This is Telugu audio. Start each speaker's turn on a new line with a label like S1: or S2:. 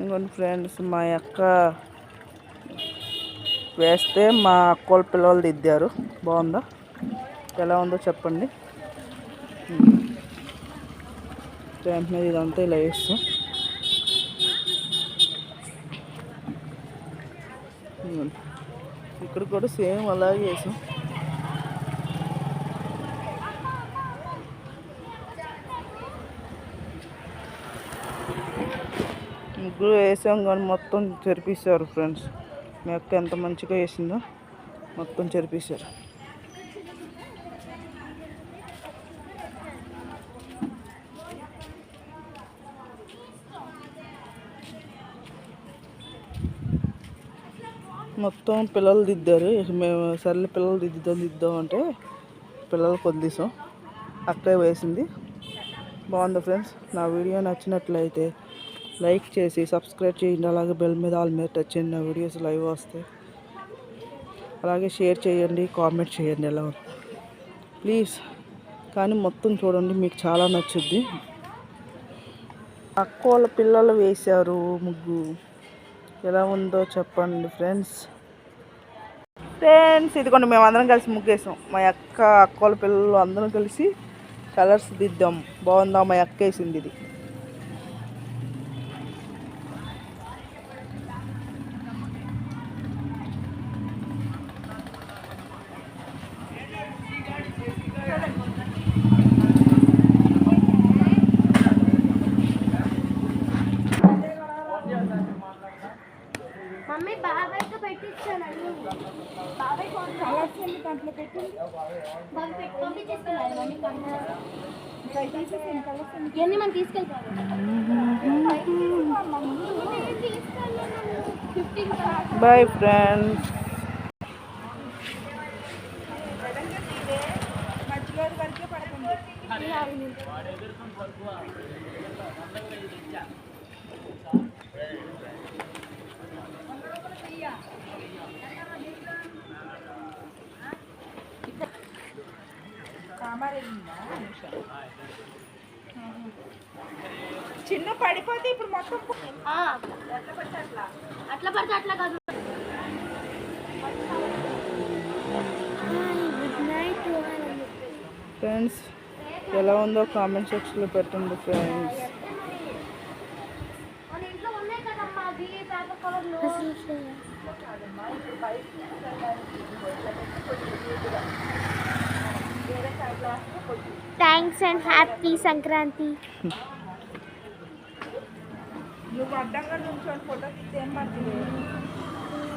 S1: ఇంకోటి ఫ్రెండ్స్ మా అక్క వేస్తే మా అక్కోళ్ళ పిల్లలు దిద్దారు బాగుందా? ఎలా ఉందో చెప్పండి. స్టాంప్ మీద ఇదంతా ఇలా వేస్తాం. ఇక్కడ కూడా సేమ్ అలాగే వేసాం. ముగ్గురు వేసాం కానీ మొత్తం చెరిపిస్తారు ఫ్రెండ్స్ మీ అక్క ఎంత మంచిగా వేసిందో మొత్తం చెరిపిస్తారు మొత్తం పిల్లలు దిద్దారు. మేము సర్లే పిల్లలు దిద్దుదాం దిద్దాం అంటే పిల్లలు కొద్దిసాం అక్కడే వేసింది. బాగుంది ఫ్రెండ్స్ నా వీడియో నచ్చినట్లయితే లైక్ చేసి సబ్స్క్రైబ్ చేయండి. అలాగే బెల్ మీద ఆల్ మీద టచ్ చేయండి. నా వీడియోస్ లైవ్ వస్తాయి. అలాగే షేర్ చేయండి కామెంట్ చేయండి ఎలా ప్లీజ్. కానీ మొత్తం చూడండి మీకు చాలా నచ్చుద్ది. అక్కోళ్ళ పిల్లలు వేశారు ముగ్గు. ఎలా ఉందో చెప్పండి ఫ్రెండ్స్. ఫ్రెండ్స్ ఇదిగోండి మేము అందరం కలిసి ముగ్గేసాం మా అక్క అక్కోళ్ళ పిల్లలు అందరం కలిసి కలర్స్ దిద్దాం. బాగుందా? మా అక్క వేసింది ఇది.
S2: ఇవన్నీ మనం తీసుకెళ్తాము ఫిఫ్టీన్
S1: బాయ్ ఫ్రెండ్స్ చిన్న పడిపోతే ఇప్పుడు మొత్తం
S2: అట్లా. పడితే అట్లా కాదు. గుడ్ నైట్
S1: ఫ్రెండ్స్ ఎలా ఉందో కామెంట్ సెక్షన్లో పెట్టండి
S2: friends thanks and happy Sankranti
S1: నువ్వు అడ్డంగా నుంచొని ఫోటో తీస్తే ఏం పడుతుంది?